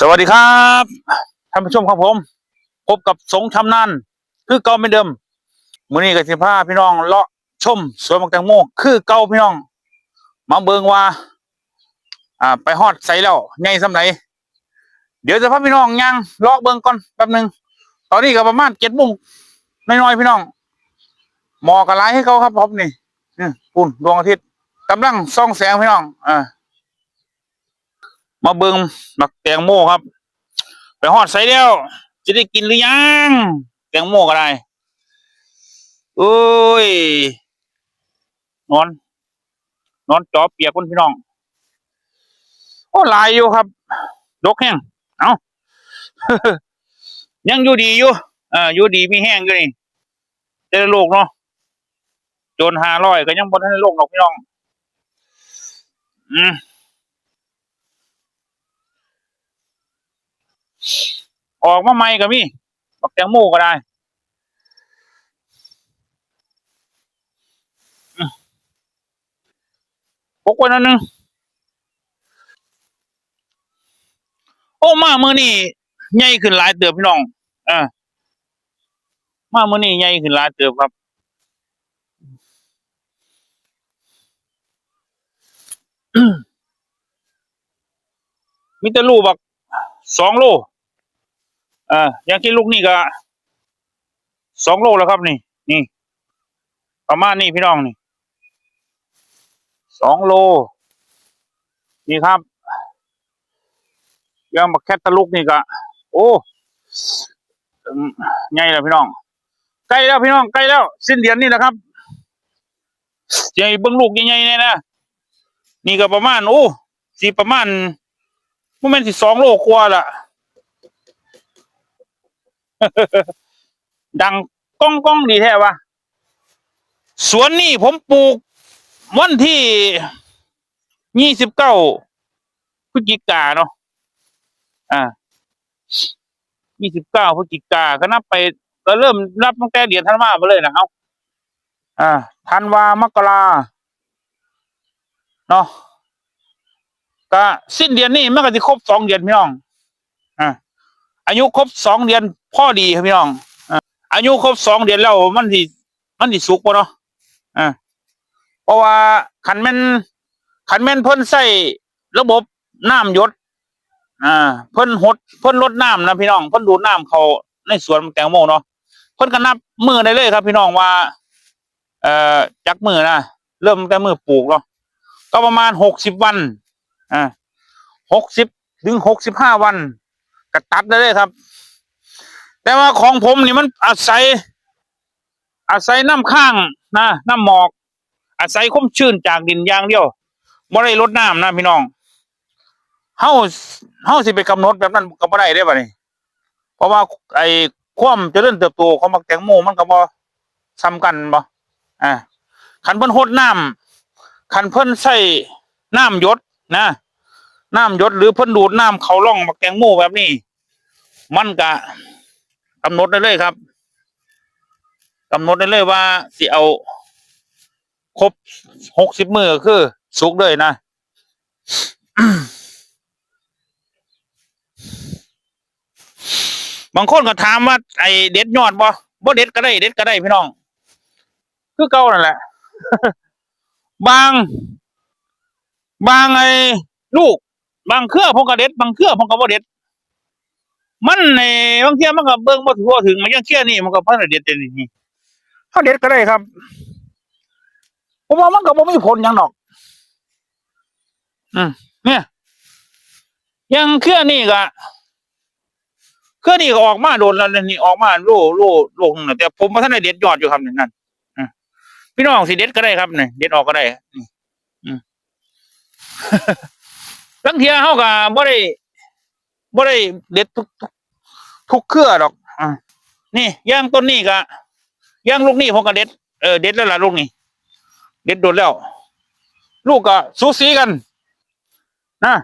สวัสดีครับท่านผู้ชมครับผม พบกับสงชำนาญคือเก่าไม่เดิมมื้อนี้ก็สิพาพี่น้องเลาะชมสวนมักแตงโมคือเก่าพี่น้อง มาเบิงว่า อ่า ไปฮอดใส่แล้วไงสำไหนเดี๋ยวจะพาพี่น้องย่างเลาะเบิงก่อนแป๊บหนึ่งตอนนี้ก็ประมาณ7:00นน้อยๆพี่น้องหมอกก็หลายให้เขาครับผมนี่นี่ปุ่นดวงอาทิตย์กำลังส่องแสงพี่น้องอ่า มาเบิ่งมักแตงโมครับ ไปฮอดใส่แล้วจะได้กินหรือยังแตงโมก็ได้เอ้ย นอน นอนจอเปียกคนพี่น้องโอ้ลายอยู่ครับ ดกแห้งเอ้ายังอยู่ดีอยู่อ่าอยู่ดีมีแห้งอยู่นี่เจอโลกเนาะจนหาร้อยก็ยังบนทันได้โลกหรอกพี่น้อง อืม ออกมาใหม่ก็มีบักแตงโมก็ได้พกไว้นั่นนึงโอ้มาเมื่อนี่ใหญ่ขึ้นหลายเติบพี่น้องอ่ามาเมื่อนี่ใหญ่ขึ้นหลายเติบครับมีแต่ลูกบักสองลอ่าอย่างที่ลูกนี่ก็สองโลแล้วครับนี่ นี่ ประมาณนี้พี่น้องนี่สองโล นี่ครับยังบักแคทตะลุกนี่ก็โอ้ใหญ่แล้วพี่น้อง ใกล้แล้วพี่น้องใกล้แล้ว สิ้นเดือนนี่แหละครับใหญ่เบิ้งลูกใหญ่ๆเนี่ยนะนี่ก็ประมาณโอ้สิประมาณโมเมนสิสองโลกว่าละ ดังก้องก้องดีแท้วะสวนนี่ผมปลูก วันที่ยี่สิบเก้าพฤศจิกาเนาะอ่ายี่สิบเก้าพฤศจิกาก็นับไปก็เริ่มนับตั้งแต่เดือนธันวาไปเลยนะเอาอ่าธันวามกราเนาะก็สิ้นเดือนนี้มันก็จะครบสองเดือนพี่น้อง อ่า อายุครบสองเดือนพ่อดีครับพี่น้องอายุครบสองเดือนแล้วมันสิมันสิสุกปะเนาะอ่าเพราะว่าขันแม่นขันแม่นเพิ่นใส่ระบบน้ำยศอ่าเพิ่นหดเพิ่นลดน้ำนะพี่น้องเพิ่นดูน้ำเขาในสวนแตงโมเนาะเพิ่นก็นับมือได้เลยครับ พี่น้องว่า เอ่อจักมือนะเริ่มตั้งแต่มือปลูกเนาะก็ประมาณหกสิบวันอ่าหกสิบถึงหกสิบห้าวัน ก็ตัดได้เลยครับ แต่ว่าของผมนี่มันอาศัย อาศัยน้ำข้างนะน้ำหมอก อาศัยความชื้นจากดินอย่างเดียวบ่ได้ลดน้ำนะพี่น้องเฮาเฮาสิไปกำหนดแบบนั้นก็บ่ได้เด้บัดนี้เพราะว่าไอ้ความเจริญเติบโตของมักแตงโมมันก็บ่ซ้ำกันบ่อ่าคันเพิ่นหดน้ำคันเพิ่นใส่น้ำยดนะน้ำยดหรือเพิ่นดูดน้ำเขาร่องมักแตงโมแบบนี้ มันก็กำหนดได้เลยครับกำหนดได้เลยว่าสิเอา ครบหกสิบมือคือ สุกเลยนะบางคนก็ถามว่าไอเด็ดยอดบ่บ่เด็ดก็ได้เด็ดก็ได้พี่น้อง คือเก่านั่นแหละ บาง บางไอลูก บางเครือผมก็เด็ด บางเครือผมก็บ่เด็ด มันในบางเที่ยมันก็เบิ่งบ่ทั่วถึงมันยังเชื่อนี่มันก็พันเด็ดเด็ดนี่เฮาเด็ดก็ได้ครับผมว่ามันก็บ่มีผลหยังดอก อืมเนี่ยอยังเครือนี่ก็เครือนี่ก็ออกมาโดนแล้วนี่ออกมาโลโลโลนึงน่ะแต่ผมบ่ทันได้เด็ดยอดอยู่ครับนี่นั่นอืมพี่น้องสิเด็ดก็ได้ครับนี่เด็ดออกก็ได้นี่อืมลังเทียเฮาก็บ่ได้ บ่ได้เด็ดทุกทุกเครือดอกอ่านี่ย่างต้นนี้กะย่างลูกนี้ผมก็เด็ดเออเด็ดแล้วล่ะลูกนี้เด็ดโดนแล้ว ลูกก็สูสีกันนะ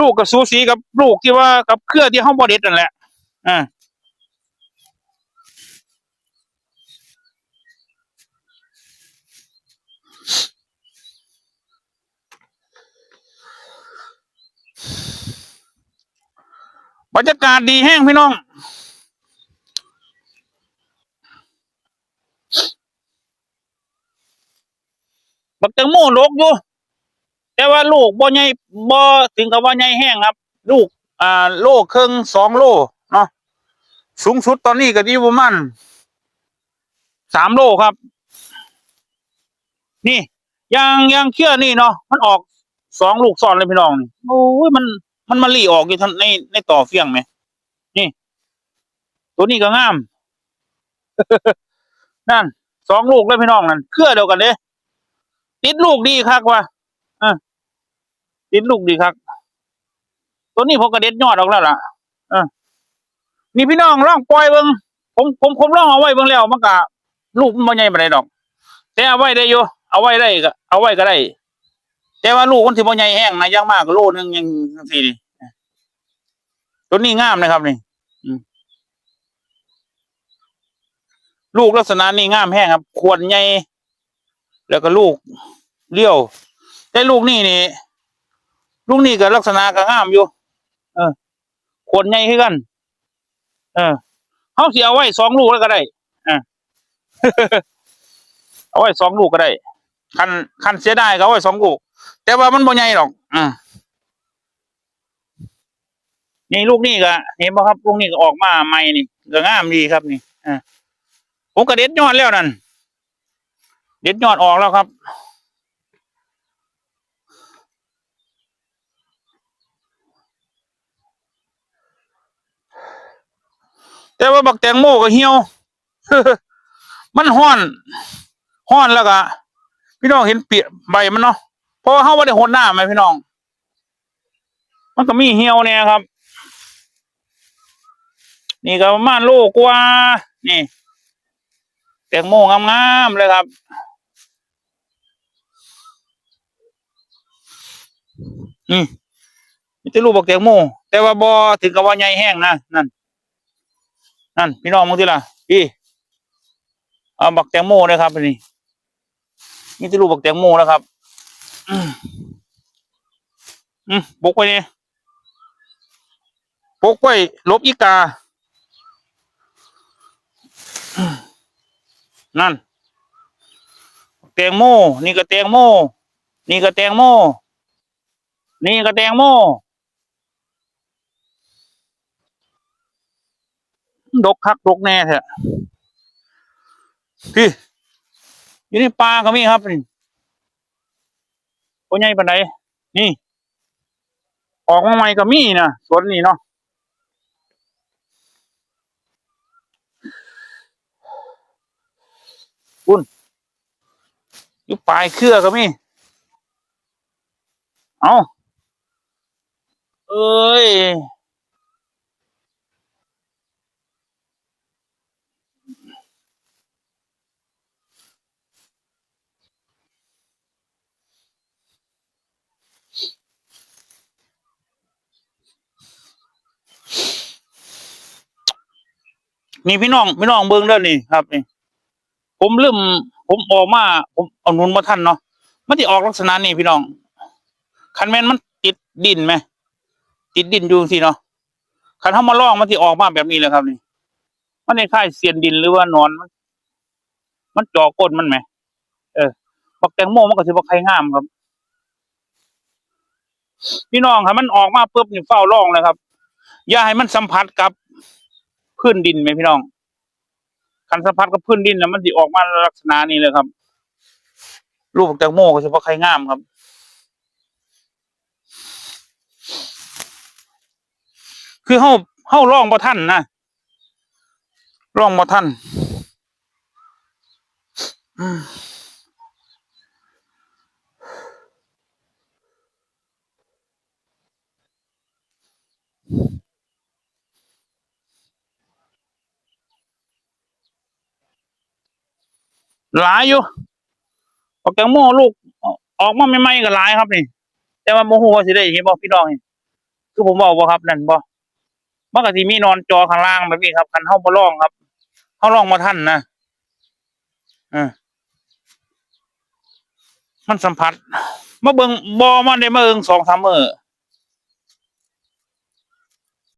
ลูกก็สูสีกับ ลูกที่ว่ากับเครือที่เฮาบ่เด็ดนั่นแหละอ่า บรรยากาศดีแห้งพี่น้อง บักแตงโมลกอยู่ แต่ว่าลูกบ่ใหญ่บ่ถึงกับว่าใหญ่แห้งครับ ลูก อ่า โลครึ่งสองโลเนาะ สูงสุดตอนนี้ก็ที่ประมาณสามโลครับ นี่ยางยางเชื่อนี่เนาะ มันออกสองลูกซ้อนเลยพี่น้องนี่ โอ้ยมัน มันมาลีออกอยู่ทันในในต่อเฟียงไหมนี่ ตัวนี้ก็งาม นั่นสองลูกเลยพี่น้องนั่นเครือเดียวกันเด้ติดลูกดีครับว่ะอะติดลูกดีครับตัวนี้ผมกระเด็ดยอดออกแล้วล่ะอะนี่พี่น้องร่องปล่อยเบิงผมผมผมร่องเอาไว้เบิงแล้วมันก็ลูกมันบ่ใหญ่ปานใดดอก แต่เอาไว้ได้อยู่เอาไว้ได้ก็เอาไว้ก็ได้ แต่ว่าลูกมันสิบ่ใหญ่แห้งนะอยังมากก็โลนึงยังจังซี่นี่ตัวนี้งามนะครับนี่ลูกลักษณะนี้งามแห้งครับ ควรใหญ่แล้วก็ลูกเลี้ยวแต่ลูกนี่นี่ ลูกนี่ก็ลักษณะก็งามอยู่ เออควรใหญ่คือกัน เออเขาเสิเอาไว้สองลูกแล้วก็ได้อ่าเอาไว้สองลูกก็ได้คันคันเสียดายก็เอาไว้สองลูก แต่ว่ามันบ่ใหญ่หรอกอ่านี่ลูกนี่ก็เห็นบ่ครับลูกนี่ก็ออกมาใหม่นี่ก็งามดีครับนี่อ่าผมก็เด็ดยอดแล้วนั่นเด็ดยอดออกแล้วครับแต่ว่าบักแตงโมก็เหี่ยว มันห้อนห้อนแล้วก็พี่น้องเห็นเปียใบมันเนาะ เพราะว่าเขาไม่ได้หดน้ำไหมพี่น้อง มันก็มีเหี่ยวเนี่ยครับ นี่ก็ประมาณโลกว่า นี่ แตงโมงามๆเลยครับอืมมีแต่ลูกบักแตงโมแต่ว่าบอถึงกับว่าใหญ่แห้งนะนั่น นั่น พี่น้องมึงที่ล่ะพี่เอาบักแตงโมเลยครับนี่นี่จะรูปบักแตงโมแล้วครับ อืมอืมปกไว้นี่ปกไว้ลบอีกา นั่น แตงโม นี่ก็แตงโม นี่ก็แตงโม นี่ก็แตงโม ดกคักดกแน่เถอะพี่อยู่ในป่าก็มีครับนี่ ตัวใหญ่ปานใดนี่ ออกมาใหม่ก็มีนะสวนนี่เนาะคุณอยู่ปลายเครือก็มีเอาเอ้ย นี่พี่น้องพี่น้องเบิ้งเด้อนี่ครับ นี่ ผมลืมผมออกมาผมเอานุนมาทันเนาะมันจะออกลักษณะนี้พี่น้องคันแมนมันติดดินไหมติดดินอยู่สิเนาะคันเขามาลองมันจะออกมาแบบนี้เลยครับ นี่ มันในค่ายเสียนดินหรือว่านอนมัน มันจ่อก้นมันไหมเออบักแตงโมมันก็สิบักไข่งามครับ พี่น้องครับมันออกมาปุ๊บนี่เฝ้าร่องเลยครับ อย่าให้มันสัมผัสกับ พื้นดินไหมพี่น้องคันสัมผัสกับพื้นดินแล้วมันสิออกมาลักษณะนี้เลยครับ รูปบักแตงโมก็เฉพาะใครงามครับคือเฮาเฮาร่องบ่ทันนะร่องบ่ทันอืม หลายอยู่บักแตงโมลูกออกมาใหม่ๆก็หลายครับนี่แต่ว่าโมโหสิได้เห็นบ่พี่น้องนี่คือผมบอกบ่ครับนั่นบ่มันก็สิมีนอนจอข้างล่างแบบนี้ครับคันเฮาบ่ลองครับเฮาลองบ่ทันนะเออมันสัมผัสมาเบิงบ่มาได้มาเอิง2-3มื้อ